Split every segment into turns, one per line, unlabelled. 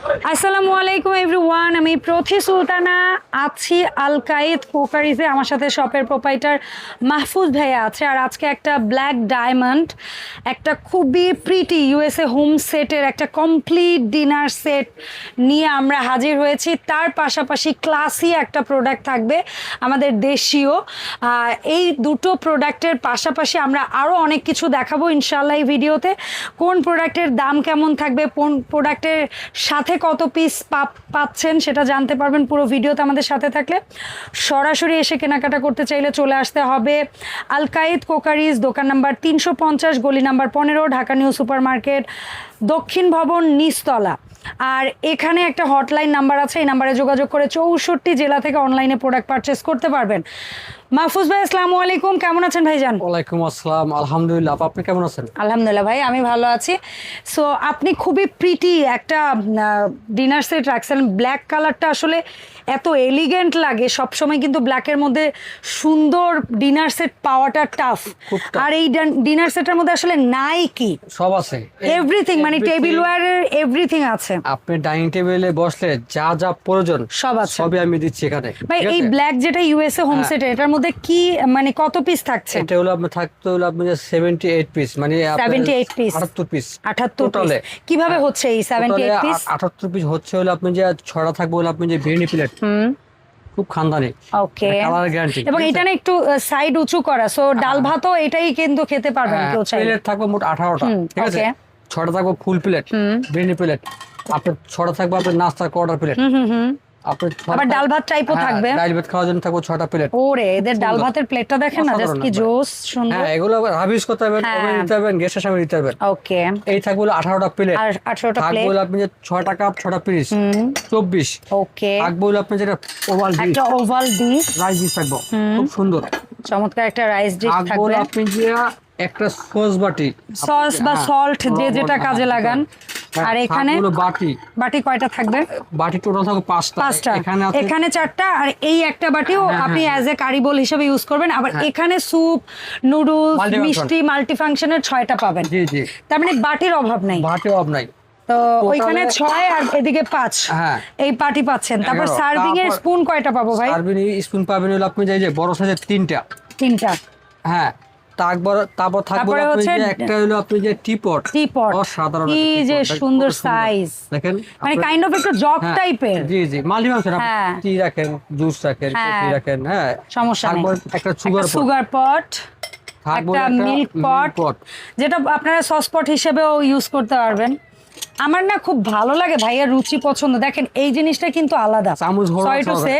আসসালামু আলাইকুম এভরিওয়ান, আমি প্রথি সুলতানা। আছি আল কায়েদ কোকারিজে, আমার সাথে শপের প্রোপাইটার মাহফুজ ভাইয়া আছে। আর আজকে একটা ব্ল্যাক ডায়মন্ড একটা খুবই প্রিটি ইউএসএ হোম সেটের একটা কমপ্লিট ডিনার সেট নিয়ে আমরা হাজির হয়েছি। তার পাশাপাশি ক্লাসি একটা প্রোডাক্ট থাকবে আমাদের দেশীয়। এই দুটো প্রোডাক্টের পাশাপাশি আমরা আরও অনেক কিছু দেখাবো ইনশাল্লাহ এই ভিডিওতে। কোন প্রোডাক্টের দাম কেমন থাকবে, কোন প্রোডাক্টের সাথে কত পিস পাচ্ছেন সেটা জানতে পারবেন পুরো ভিডিওতে আমাদের সাথে থাকলে। সরাসরি এসে কেনাকাটা করতে চাইলে চলে আসতে হবে আলকাইদ কোকারিজ, দোকান নাম্বার তিনশো পঞ্চাশ, গলি নাম্বার পনেরো, ঢাকা নিউ সুপার মার্কেট দক্ষিণ ভবন নিচতলা। আর এখানে একটা হটলাইন নাম্বার আছে, এই নাম্বারে যোগাযোগ করে চৌষট্টি জেলা থেকে অনলাইনে প্রোডাক্ট পারচেস করতে পারবেন। মাহফুজ ভাই আসসালামু আলাইকুম। কেমন আছেন ভাইজান?
ওয়ালাইকুম আসসালাম। আলহামদুলিল্লাহ আপা, আপনি কেমন আছেন?
আলহামদুলিল্লাহ ভাই আমি ভালো আছি। সো আপনি খুবই প্রিটি একটা ডিনার সেট রাখছেন। ব্ল্যাক কালারটা আসলে এত এলিগেন্ট লাগে সবসময় কিন্তু ব্ল্যাকের মধ্যে সুন্দর ডিনার সেট পাওয়াটা টাফ আর এই ডিনার সেটের মধ্যে আসলে নাই কি
সব আছে।
এভরিথিং মানে টেবিল ওয়ারের এভরিথিং আছে।
আপনি ডাইনিং টেবিলে বসলে যা যা প্রয়োজন
সব আছে।
সবই আমি দিচ্ছি এখানে।
ভাই এই ব্ল্যাক যেটা ইউএসএ হোম। সেট এটার মধ্যে কি মানে কত পিস থাকছে?
এটা হলো আপনার থাকতে হলো আপনি যে সেভেন্টি এইট পিস মানে
78 piece।
আটাত্তর পিস
আঠাত্তর
টোটালে
কীভাবে হচ্ছে এই সেভেন্টি এইট পিস
আটাত্তর পিস হচ্ছে হলো আপনি যে ছড়া থাকবে হলো আপনি যে বিরিয়ানি প্লেট
হুম।
খুব খানদানি।
ওকে
কালার গ্যারান্টি
এবং এটা না একটু সাইড উঁচু করা সো ডাল ভাতও এটাই কিন্তু খেতে পারবেন কেউ চাইলে।
প্লেট থাকবে মোট আঠারোটা
হুম,
ঠিক আছে. ছটা থাকবে ফুল প্লেট। বিরিয়ানি প্লেট আপনার ছটা থাকবে আপনার নাস্তা কোয়ার্টার প্লেট
হুম হুম
আপনার
আবার ডাল ভাত টাইপও
হ্যাঁ,
থাকবে?
ডাল ভাত খাওয়ার জন্য থাকবে ছটা প্লেট
ওরে এদের ডাল ভাতের প্লেটটা দেখেন না? জাস্ট কি জোস সুন্দর।
হ্যাঁ এগুলো হাবিস করতে পারবেন
হ্যাঁ।
ওভেন দিতে পারবেন গ্যাসের সামনে দিতে পারবেন।
ওকে।
এই থাকবে প্লেট
আর প্লেট
আপনি যে কাপ ছটা পিস
হুম।
চব্বিশ।
ওকে।
থাকবে আপনি যেটা ওভাল ডিশ
একটা ওভাল ডিশ
রাইস ডিশ থাকবে। খুব সুন্দর।
চমৎকার একটা রাইস ডিশ
থাকবে
থাকবে।
আপনি যে একটা সস বাটি।
সস বা সল্ট যে যেটা কাজে লাগান। আর এখানে
বাটি।
বাটি কয়টা থাকবে?
বাটি টোটাল থাকবে পাঁচটা।
পাঁচটা।
এখানে
এখানে চারটা আর এই একটা বাটিও
হ্যাঁ,
আপনি
হ্যাঁ।
অ্যাজ এ কারি বোল হিসেবে ইউজ করবেন। আবার
হ্যাঁ।
এখানে স্যুপ নুডলস মিষ্টি মাল্টি ফাংশনের ছয়টা পাবেন।
জি জি।
তার মানে বাটির অভাব নাই।
বাটিও অব নাই।
তো ওইখানে ছয় আর এদিকে পাঁচ।
হ্যাঁ।
এই পার্টি পাচ্ছেন। তারপর। সার্ভিং এর স্পুন কয়টা পাবো ভাই?
সার্ভিং স্পুন পাবেন হলো আপনি যে বড় সাইজের তিনটা।
তিনটা।
হ্যাঁ। তারপর তারপর থাকবে
হচ্ছে
একটা হলো আপনি যে টিপট
টিপট।
অসাধারণ
কি যে সুন্দর সাইজ
দেখেন
মানে কাইন্ড অফ একটু জগ
হ্যাঁ,
টাইপের
জি জি ফাংশন
হ্যাঁ।
টি রাখেন জুস রাখেন
হ্যাঁ।
কফি রাখেন হ্যাঁ।
সমস্যা নেই।
একটা সুগার
সুগার পট একটা মিল্ক পট যেটা আপনারা সস পট হিসেবেও ইউজ করতে পারবেন। আমার না খুব ভালো লাগে ভাইয়া রুচি পছন্দ। দেখেন এই জিনিসটা কিন্তু আলাদা। সরি টু সে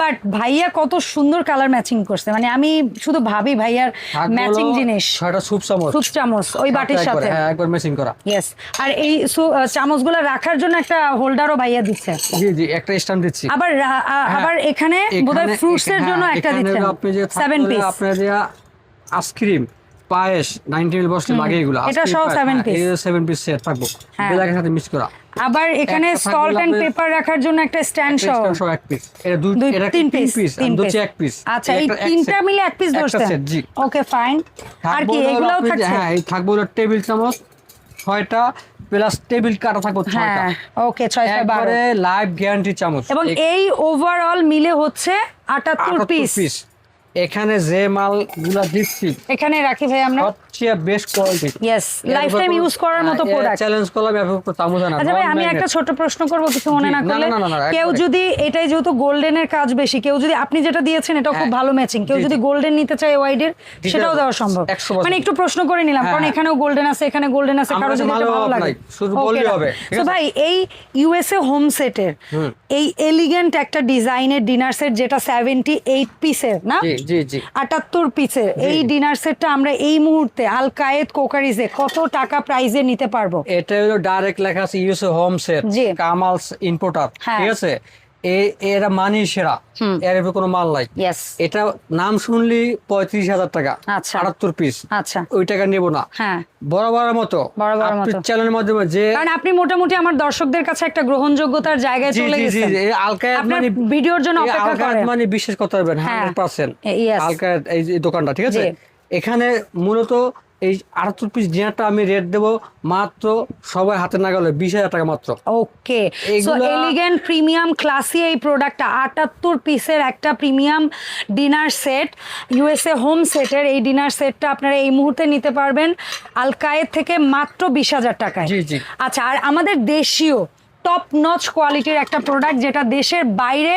বাট ভাইয়া কত সুন্দর কালার ম্যাচিং করছে। মানে আমি শুধু ভাবি ভাইয়ার ম্যাচিং জিনিস।
ছয়টা স্যুপ চামচ।
সুপ চামচ ওই বাটির সাথে।
হ্যাঁ একবার মেশিং করা।
ইয়েস আর এই চামচগুলো রাখার জন্য একটা হোল্ডারও ভাইয়া দিচ্ছে।
জি জি একটা স্ট্যান্ড দিচ্ছি।
আবার আবার এখানে বোধহয়
হ্যাঁ।
ফ্রুটস এর
হ্যাঁ,
জন্য একটা
হলো আপনি যে
সেভেন পিস
আপনার যে আইসক্রিম পায়েস বসলে লাগে এগুলো।
এটা সহ seven piece।
Seven piece set থাকব।
হ্যাঁ।
বেলাকের সাথে মিক্স করা।
আবার এখানে সল্ট এন্ড পেপার রাখার জন্য একটা স্ট্যান্ড সহ।
সহ এক পিস এটা দুই এটা
তিন পিস
পিস
তিন পিস
এক পিস
আচ্ছা এই তিনটা মিলে এক পিস ধরছেন?
জি।
ওকে ফাইন আর কি এগুলোও থাকছে?
হ্যাঁ এই থাকব টেবিল চামচ ছয়টা প্লাস টেবিল কাটা থাকব ছয়টা।
হ্যাঁ ওকে ছয় ছয়
একবারে লাইভ গ্যারান্টি চামচ।
এবং এই ওভারঅল মিলে হচ্ছে আটাত্তর
78
পিস
পিস এখানে যে মালগুলা দিচ্ছি
এখানে রাখি ভাই আমরা।
সবচেয়ে best quality
yes life time use করার মতো প্রোডাক্ট
চ্যালেঞ্জ করলাম
আচ্ছা ভাই আমি একটা ছোট প্রশ্ন করব কিছু মনে না করলে। কেউ যদি এটাই যেহেতু গোল্ডেনের কাজ বেশি কেউ যদি আপনি যেটা দিয়েছেন এটাও খুব
হ্যাঁ।
ভালো ম্যাচিং কেউ যদি গোল্ডেন নিতে চায় ওয়াইডের সেটাও দেওয়া সম্ভব। মানে একটু প্রশ্ন করে নিলাম কারণ
হ্যাঁ।
এখানেও গোল্ডেন আছে এখানে গোল্ডেন আছে
কারও
যদি এটা
ভালো
লাগে।
শুধু বললেই হবে,
তো ভাই এই ইউএসএ হোম। সেটের। এই এলিগেন্ট একটা ডিজাইনের ডিনার সেট যেটা সেভেন্টি এইট পিসের না?
জি জি জি।
আটাত্তর পিসের এই ডিনার সেটটা আমরা এই মুহূর্তে আল কায়েদ কোকারিজে কত টাকা প্রাইজে নিতে পারব?
এটা হলো ডাইরেক্ট লেখা আছে USA home set. Kamal's importer
হ্যাঁ।
ঠিক আছে? এরা মানি সেরা এর কোনো মাল নাই। এটা নাম শুনলি পঁয়ত্রিশ হাজার টাকা
আচ্ছা।
আটাত্তর পিস
আচ্ছা।
ওই টাকা নেব না।
হ্যাঁ।
বরাবরের মতো চ্যানেলের মাধ্যমে যে
কারণ আপনি মোটামুটি আমার দর্শকদের কাছে একটা গ্রহণযোগ্যতার জায়গায় চলে গেছেন।
এই আলকায়েত মানে
ভিডিওর জন্য অপেক্ষা
মানে বিশ্বাস করতে পারবেন
হ্যাঁ।
হান্ড্রেড পার্সেন্ট
এ-
এই দোকানটা ঠিক আছে। এখানে মূলত এই আটাত্তর পিস ডিনারটা আমি রেট দেবো মাত্র সবাই হাতে না গেলে বিশ হাজার টাকা মাত্র
okay so elegant premium classy এই প্রোডাক্টটা আটাত্তর পিসের একটা premium dinner set USA home সেটের এই ডিনার সেটটা আপনারা এই মুহূর্তে নিতে পারবেন আলকায়ের থেকে মাত্র বিশ হাজার টাকায়। আচ্ছা আর আমাদের দেশীয় টপ নচ কোয়ালিটির একটা প্রোডাক্ট যেটা দেশের বাইরে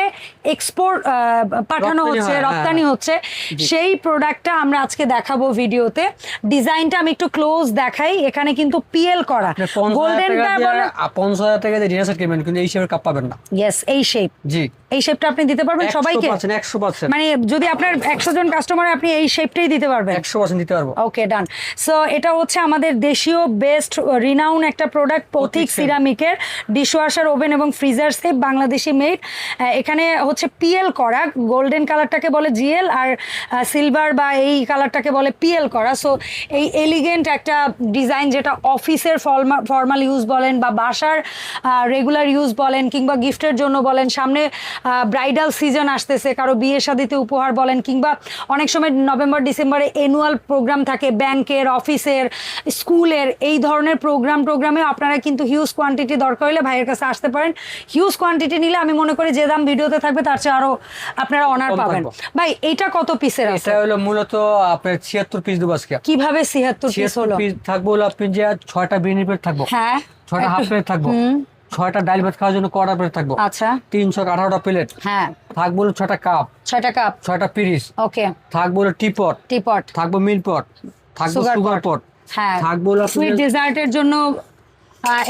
এক্সপোর্ট পাঠানো হচ্ছে
হ্যাঁ,
রপ্তানি
হ্যাঁ।
হচ্ছে সেই প্রোডাক্টটা আমরা আজকে দেখাবো ভিডিওতে। ডিজাইনটা আমি একটু ক্লোজ দেখাই এখানে কিন্তু পিএল করা। গোল্ডেন
আ, পঞ্চাশ হাজার টাকা দিয়ে ডিনার সেট কিনবেন কিন্তু এই শেপের কাপ পাবেন না।
ইয়েস এই শেপ
জি।
এই শেপটা আপনি দিতে পারবেন সবাইকে? মানে যদি আপনার একশো জন কাস্টমার আপনি এই শেপটাই দিতে পারবেন?
একশো পার্সেন্ট দিতে পারব।
ওকে ডান সো এটা হচ্ছে আমাদের দেশীয় বেস্ট রিনাউন একটা প্রোডাক্ট পথিক
পথিক
সিরামিকের ডিশওয়াশার ওভেন এবং ফ্রিজার সেফ বাংলাদেশি মেড। এখানে হচ্ছে পিএল করা, গোল্ডেন কালারটাকে বলে জিএল আর সিলভার বা এই কালারটাকে বলে পিএল করা। সো এই এলিগেন্ট একটা ডিজাইন যেটা অফিসের ফর্মা ফর্মাল ইউজ বলেন বা বাসার রেগুলার ইউজ বলেন কিংবা গিফটের জন্য বলেন, সামনে ব্রাইডাল সিজন আসতেছে, কারও বিয়ে শাদিতে উপহার বলেন কিংবা অনেক সময় নভেম্বর, ডিসেম্বরে অ্যানুয়াল প্রোগ্রাম থাকে ব্যাংকের অফিসের স্কুলের এই ধরনের প্রোগ্রাম টোগ্রামে আপনারা কিন্তু হিউজ কোয়ান্টিটি দরকার হলে ভাইয়ের কাছে আসতে পারেন। হিউজ কোয়ান্টিটি নিলে আমি মনে করি যে দাম ভিডিওতে থাকবে তার চেয়ে আরও আপনারা অনার পাবেন। ভাই এটা কত পিসের আছে?
এটা হলো মূলত আপনার ছিয়াত্তর পিস দেবো আজকে।
কীভাবে ছিয়াত্তর পিস
ছিয়াত্তর
হলো?
পিস থাকব হলো আপনি যে ছয়টা বিরিয়ানি প্লেট থাকব।
হ্যাঁ।
ছয়টা হাফ প্লেট থাকব। ছয়টা ডাল ভাত খাওয়ার জন্য কটা প্লেট থাকব?
আচ্ছা।
তিনশো আঠারোটা প্লেট
হ্যাঁ।
থাকব ছয়টা কাপ
ছয়টা কাপ
ছয়টা পিরিস
ওকে
থাকব টিপট
টিপট
থাকব মিল পট থাকব সুগার পট
হ্যাঁ।
থাকব
সুইট ডেজার্টের জন্য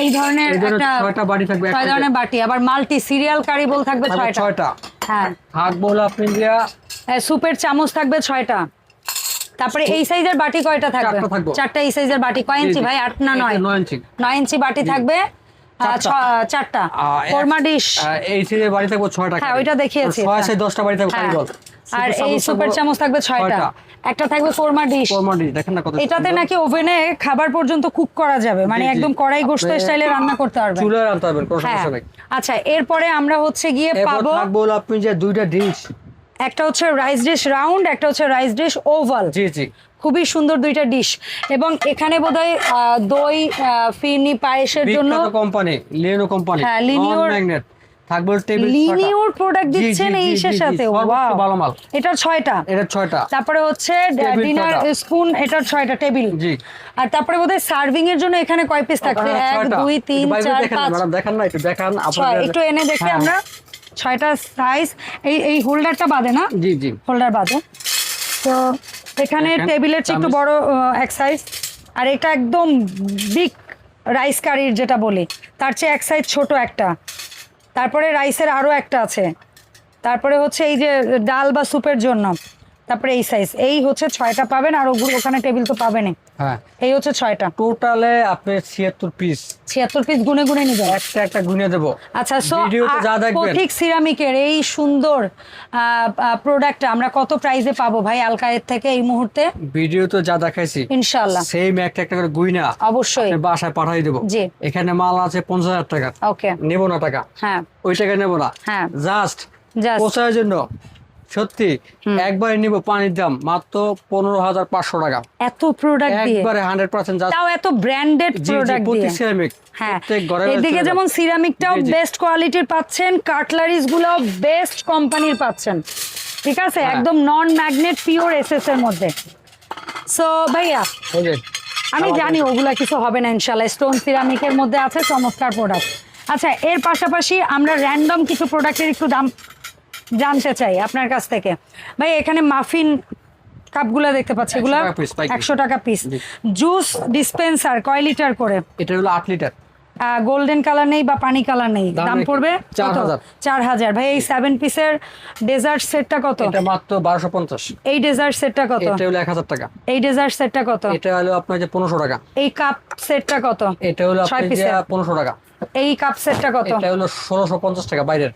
এই ধরনের একটা
ছয়টা বাটি থাকবে
ছয় ধরনের বাটি আবার মাল্টি সিরিয়াল কারি বল থাকবে ছয়টা।
ছয়টা।
হ্যাঁ।
থাকব হলো আপনি দিয়া
সুপের চামচ থাকবে ছয়টা। তারপরে এই সাইজের বাটি কয়টা থাকবে?
চারটা
এই সাইজের বাটি। কয় ইঞ্চি ভাই? আট না নয়?
নয় ইঞ্চি।
নয় ইঞ্চি বাটি থাকবে।
চারটা।
কোরমা ডিশ।
এই সিজে বাড়ি থাকব ছয়টা
হ্যাঁ, ওইটা দেখিয়েছি।
ছয় সাইজ দশটা বাড়ি থাকবে
হ্যাঁ। আর এই সুপার চামচ থাকবে ছয়টা। একটা থাকবে কোরমা ডিশ
কর্মডি দেখেন না কত
এটাতে নাকি ওভেনে খাবার পর্যন্ত কুক করা যাবে। মানে। একদম কড়াই গোস্ত স্টাইলে রান্না করতে পারবেন।
চুলায় আনতে পারবেন কোনো
হ্যাঁ।
সমস্যা নেই।
আচ্ছা এরপরে আমরা হচ্ছে গিয়ে পাবো
থাকব আপনি যে দুইটা ডিশ
একটা হচ্ছে রাইস ডিশ রাউন্ড একটা হচ্ছে রাইস ডিশ ওভাল
জি জি।
খুবই সুন্দর দুইটা ডিশ এবং এখানে বোধহয় দই ফিরনি পায়েসের জন্য
কোম্পানি লিওনো কোম্পানি
হ্যাঁ, Linear-
ম্যাগনেট থাকব টেবিল
লিনিওর প্রোডাক্ট
জি, জি,
দিচ্ছেন এই
জি,
সাথে ওয়াও
ভালো মাল।
এটা ছয়টা।
এটা ছয়টা।
তারপরে হচ্ছে ডিনার। স্পুন ছয়টা। টেবিল
জি।
আর তারপরে বোধহয় সার্ভিং এর জন্য এখানে কয় পিস তিন
একটু ম্যাডাম দেখান না দেখান
এনে দেখি
হ্যাঁ,
আমরা। সাইজ এই এই হোল্ডারটা বাদে না?
জি জি।
হোল্ডার বাদে। তো এখানে টেবিলের চেয়ে একটু বড় এক সাইজ আর এটা একদম বিগ রাইস কারির যেটা বলি তার চেয়ে এক সাইজ ছোট একটা। তারপরে রাইসের আরও একটা আছে। তারপরে হচ্ছে এই যে ডাল বা স্যুপের জন্য। তারপরে এই সাইজ এই হচ্ছে ছয়টা পাবেন আর ওগুলো ওখানে টেবিল তো পাবেনই।
হ্যাঁ।
এই হচ্ছে ছয়টা।
টোটালে আপনি ছিয়াত্তর পিস
ছিয়াত্তর পিস গুনে গুনে নিবেন।
একটা একটা গুনে দেবো।
আচ্ছা সো
ভিডিওতে যা দেখবেন।
পথিক সিরামিকের এই সুন্দর প্রোডাক্টটা আমরা কত প্রাইসে পাবো ভাই আলকায়ের থেকে এই মুহূর্তে?
ভিডিওতে যা দেখাইছি
ইনশাল্লাহ
সেম একটা একটা করে গুইনা
অবশ্যই।
বাসায় পাঠাই দেবো।
জি।
এখানে মাল আছে পঞ্চাশ হাজার টাকা।
ওকে
নেব না টাকা।
হ্যাঁ।
ওই টাকা নেব না।
হ্যাঁ।
জাস্ট। পোষার জন্য সত্যি একবারে নিব পানির দাম মাত্র পনেরো হাজার পাঁচশো টাকা।
এত প্রোডাক্ট
একবারে হান্ড্রেড পার্সেন্ট
তাও এত ব্র্যান্ডেড প্রোডাক্ট
সিরামিক
হ্যাঁ। এদিকে যেমন সিরামিকটাও। বেস্ট কোয়ালিটির পাচ্ছেন কাটলারিজগুলো বেস্ট কোম্পানির পাচ্ছেন। ঠিক আছে?
হ্যাঁ।
একদম নন ম্যাগনেট পিওর এসএস এর মধ্যে। সো ভাইয়া আমি জানি ওগুলা কিছু হবে না ইনশাল্লাহ। স্টোন সিরামিকের মধ্যে আছে চমৎকার প্রোডাক্ট আচ্ছা এর পাশাপাশি আমরা র্যান্ডম কিছু প্রোডাক্টের একটু দাম জানতে চাই আপনার কাছ থেকে। ভাই এখানে মাফিন কাপগুলো দেখতে পাচ্ছি।
100
এগুলো। একশো টাকা পিস জুস ডিসপেন্সার কয় লিটার করে?
এটা হলো আট লিটার।
গোল্ডেন কালার নেই বা পানি কালার নেই?
দাম
পড়বে
চার
কত?
হাজার।
ভাই এই সেভেন পিসের ডেজার্ট সেটটা কত?
এটা মাত্র বারোশো পঞ্চাশ।
এই ডেজার্ট সেটটা কত?
এটা হলো এক হাজার টাকা।
এই ডেজার্ট সেটটা কত?
এটা হলো আপনার যে পনেরোশো টাকা।
এই কাপ সেটটা কত?
এটা হলো পনেরোশো টাকা।
এই কাপ সেটটা কত?
এটা হলো ষোলোশো পঞ্চাশ টাকা বাইরের।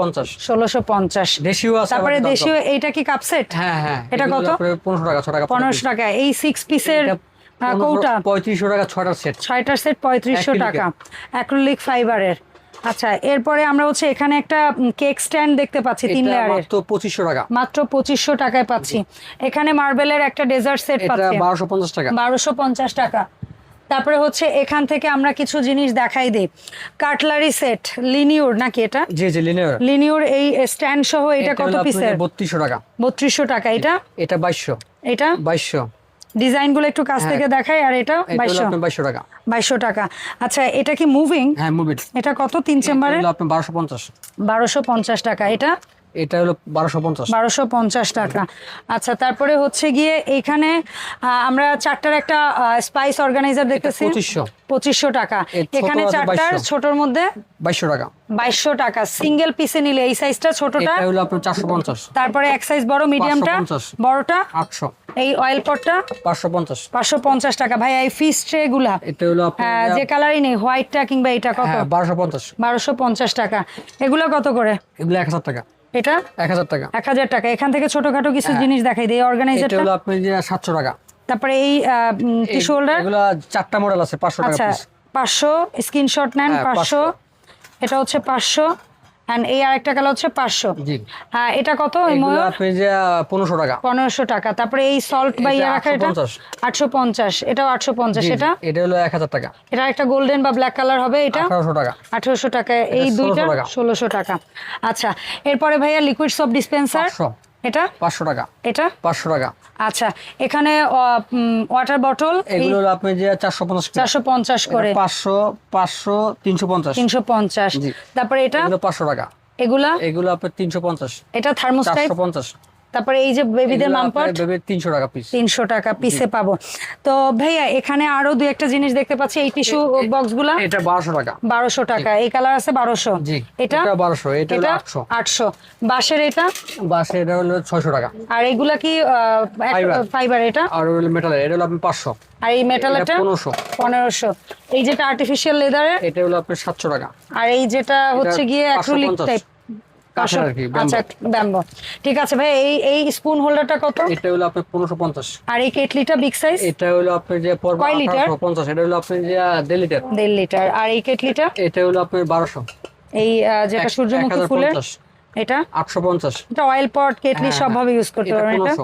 পঞ্চাশ।
ষোলোশো পঞ্চাশ।
দেশিও আছে
তারপরে দেশীয় এইটা কি কাপ সেট
হ্যাঁ হ্যাঁ
এটা কত?
আপনার পনেরোশো টাকা ছ টাকা
পনেরোশো টাকা। এই সিক্স পিসের কৌটা?
পঁয়ত্রিশশো টাকা ছটার সেট
ছয়টার সেট পঁয়ত্রিশশো
Acrylic-এর।
টাকা। অ্যাক্রিলিক ফাইবারের আচ্ছা এরপরে আমরা হচ্ছে এখানে একটা কেক স্ট্যান্ড দেখতে পাচ্ছি তিন
এটা
লেয়ারের
মাত্র পঁচিশশো টাকা।
মাত্র পঁচিশশো টাকায় পাচ্ছি। এখানে মার্বেলের একটা ডেজার্ট সেট পাচ্ছি।
বারোশো পঞ্চাশ টাকা।
বারোশো পঞ্চাশ টাকা। তারপরে হচ্ছে এখান থেকে আমরা কিছু জিনিস দেখাই দিই। কাটলারি সেট লিনিউর নাকি এটা?
জি জি লিনিয়ার
লিনিউর এই স্ট্যান্ড সহ এটা কত পিসের?
বত্রিশশো টাকা।
বত্রিশশো টাকা এটা?
এটা বাইশশো।
এটা?
বাইশশো।
ডিজাইনগুলো একটু কাছ
হ্যাঁ।
থেকে দেখাই আর এটা?
এটা হলো
বাইশশো।
আপনার বাইশশো টাকা।
বাইশশো টাকা। আচ্ছা এটা কি মুভিং
হ্যাঁ মুভিট
এটা কত? তিন চেম্বারে
হলো আপনার বারোশো পঞ্চাশ।
বারোশো পঞ্চাশ টাকা এটা?
এটা হলো বারোশো পঞ্চাশ।
বারোশো পঞ্চাশ টাকা। আচ্ছা তারপরে হচ্ছে গিয়ে এইখানে আহ, আমরা চারটার একটা স্পাইস অর্গানাইজার দেখতেছি।
পঁচিশশো।
পঁচিশশো টাকা। এখানে চারটার
2200
ছোটর মধ্যে
বাইশশো টাকা।
বাইশশো টাকা। সিঙ্গেল পিসে নিলে এই সাইজটা ছোটটা।
হলো আপনার চারশো পঞ্চাশ।
তারপরে এক সাইজ বড় মিডিয়ামটা বড়টা।
আটশো।
এই অয়েল পটটা
পাঁচশো পঞ্চাশ।
পাঁচশো পঞ্চাশ টাকা। ভাই এই ফিস ট্রে গুলা।
এটা হলো
যে কালারই নেই হোয়াইটটা কিংবা এটা কত?
হ্যাঁ বারোশো পঞ্চাশ।
বারোশো পঞ্চাশ টাকা। এগুলো কত করে?
এগুলো এক হাজার টাকা।
এটা
1000 টাকা।
1000 টাকা। এখান থেকে ছোটখাটো কিছু হ্যাঁ। জিনিস দেখাই দেই
অর্গানাইজারটা এটা হলো আপনি 700 টাকা।
তারপরে এই টিস্যু হোল্ডার
এগুলো চারটা মডেল আছে 500 টাকা
আচ্ছা 500 স্ক্রিনশট নেন
হ্যাঁ,
500 এটা হচ্ছে 500 এন্ড এই আরেকটা হচ্ছে হ্যাঁ, এটা কত
টাকা।
টাকা। তারপরে এই সল্ট
রাখা
ইয়ে এটা
850
এটাও
850
এটা?
এটা টাকা।
এটা একটা গোল্ডেন বা ব্ল্যাক কালার হবে এটা?
টাকা।
1800 টাকা। এই
টাকা।
আচ্ছা এরপরে ভাইয়া লিকুইড সব ডিসপেন্সার এটা?
পাঁচশো টাকা।
এটা?
পাঁচশো টাকা।
আচ্ছা এখানে ওয়াটার বটল
এগুলো আপনি যে চারশো পঞ্চাশ
চারশো পঞ্চাশ করে।
পাঁচশো পাঁচশো তিনশো পঞ্চাশ।
তিনশো পঞ্চাশ।
জি।
তারপরে এটা?
এগুলো পাঁচশো টাকা।
এগুলা?
এগুলো আপনার তিনশো পঞ্চাশ।
এটা থার্মোস্টাইপ
চারশো পঞ্চাশ।
তারপরে এই যে বেবিদের মামপট
তিনশো টাকা পিস
তিনশো টাকা পিসে পাবো। তো ভাইয়া এখানে আরও দুই একটা জিনিস দেখতে পাচ্ছি। এই টিস্যু বক্সগুলা
এটা বারোশো টাকা।
বারোশো টাকা। এই কালার আছে বারোশো। এটা?
বারোশো এটা আটশো।
বাঁশের এটা?
বাস এটা হলো ছয়শো টাকা।
আর এগুলা কি। ফাইবার এটা?
আর হলো মেটালের এটা হলো আপনি পাঁচশো।
আর এই মেটাল
এটা
এটা?
পনেরোশো।
পনেরোশো। এই যেটা আর্টিফিশিয়াল লেদারের
এটা হলো আপনার সাতশো টাকা।
আর এই যেটা হচ্ছে গিয়ে অ্যাক্রিলিক টাইপ
কাঠের আর কি,
আচ্ছা ব্যাম্বো। ঠিক আছে ভাই এই এই স্পুন হোল্ডারটা কত?
এটা হলো আপনার পনেরোশো পঞ্চাশ।
আর এই কেটলিটা বিগ সাইজ
এটা হলো আপনার যে পর্ব
কয় লিটার?
পঞ্চাশ এটা হলো আপনার যে দেড় লিটার
দেড় লিটার আর এই কেটলিটা?
এটা হলো আপনার বারোশো।
এই যেটা সূর্যমুখী ফুলের? এটা?
আটশো পঞ্চাশ।
এটা অয়েল পট কেটলি
হ্যাঁ,
সবভাবে ইউজ করতে
এটা
পারবেন এটা?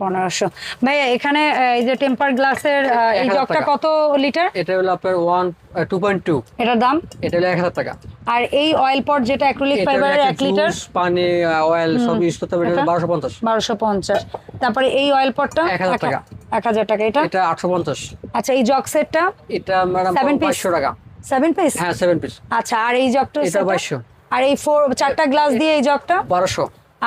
পনেরোশো।
ভাইয়া এখানে এই যে টেম্পার গ্লাসের এই
1000
জগটা কত লিটার
এটা হলো আপনার ওয়ান টু পয়েন্ট টু
এটার দাম?
এটা হলো এক হাজার টাকা।
আর এই অয়েল পট যেটা অ্যাক্রিলিক ফাইবারের
একটা
এক লিটার
juice, পানি অয়েল সব ইউজ করতে হবে এটা
এটা?
বারোশো পঞ্চাশ।
বারোশো পঞ্চাশ। তারপরে এই অয়েল পটটা
1000 টাকা।
এক হাজার টাকা এটা?
এটা আটশো পঞ্চাশ।
আচ্ছা এই জগ সেটটা
এটা ম্যাডাম
Seven piece?
বাইশশো টাকা।
সেভেন পিস
হ্যাঁ সেভেন পিস
আচ্ছা আর এই জগটা
এটা
সেটটা?
বাইশশো।
আর এই ফোর চারটা গ্লাস দিয়ে এই জগটা
বারোশো।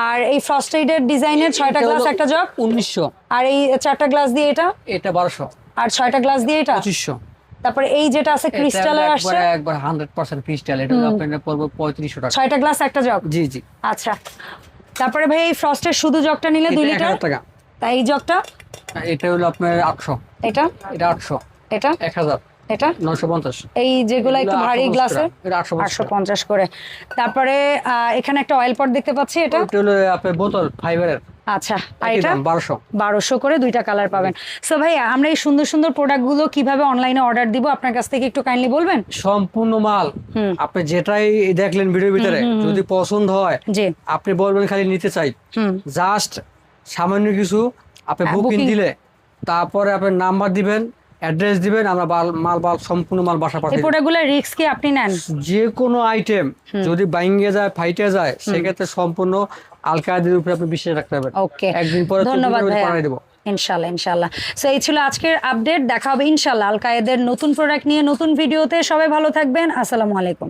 আর এই ফ্রস্টেডের ডিজাইনের ছয়টা গ্লাস একটা জগ
উনিশশো।
আর এই চারটা গ্লাস দিয়ে এটা?
এটা বারোশো।
আর ছয়টা গ্লাস দিয়ে এটা?
পঁচিশশো।
তারপরে এই যেটা আছে ক্রিস্টালের আসছে
একবার হান্ড্রেড পার্সেন্ট ক্রিস্টাল এটা আপনার পড়বে পঁয়ত্রিশশো টাকা।
ছয়টা গ্লাস একটা জগ
জি জি।
আচ্ছা। তারপরে ভাই এই ফ্রস্টের শুধু জগটা নিলে দুই লিটার
টাকা।
তাই এই জগটা
এটা হলো আপনার আটশো।
এটা?
এটা আটশো।
এটা?
এক হাজার।
এটা?
নশো পঞ্চাশ।
এই যেগুলো একটু ভারী
850
গ্লাসের
টাকা। 850
আটশো পঞ্চাশ করে। তারপরে এখানে একটা অয়েল পট দেখতে পাচ্ছি এটা?
এটা হলো আপনার বোতল ফাইবারের
আচ্ছা আর এটা? করে দুইটা কালার পাবেন। সো আমরা এই সুন্দর সুন্দর প্রোডাক্টগুলো কীভাবে অনলাইনে অর্ডার দিব আপনার কাছ থেকে একটু কাইন্ডলি বলবেন?
সম্পূর্ণ মাল। আপনি যেটাই দেখলেন ভিডিওর ভিতরে যদি পছন্দ হয় আপনি বলবেন খালি নিতে চাই। জাস্ট সামান্য কিছু আপনি
হ্যাঁ,
বুকিং দিলে তারপরে আপনার নাম্বার দিবেন অ্যাড্রেস দিবেন আমরা মাল বাল সম্পূর্ণ মাল বাসা পাঠিয়ে দেব।
রিস্ক কি আপনি নেন?
যে কোনো আইটেম যদি বাইঙ্গে যায় ফাইটে যায় সেক্ষেত্রে সম্পূর্ণ আলকাদের উপরে আপনি বিশ্বাস রাখতে হবে
ওকে
একদিন পরে
ধন্যবাদ
পাঠিয়ে দেবো।
ইনশাল্লাহ ইনশাল্লাহ। সো এই ছিল আজকের আপডেট দেখা হবে ইনশাল্লাহ আলকায়েদের নতুন প্রোডাক্ট নিয়ে নতুন ভিডিওতে সবাই ভালো থাকবেন। আসসালামু আলাইকুম।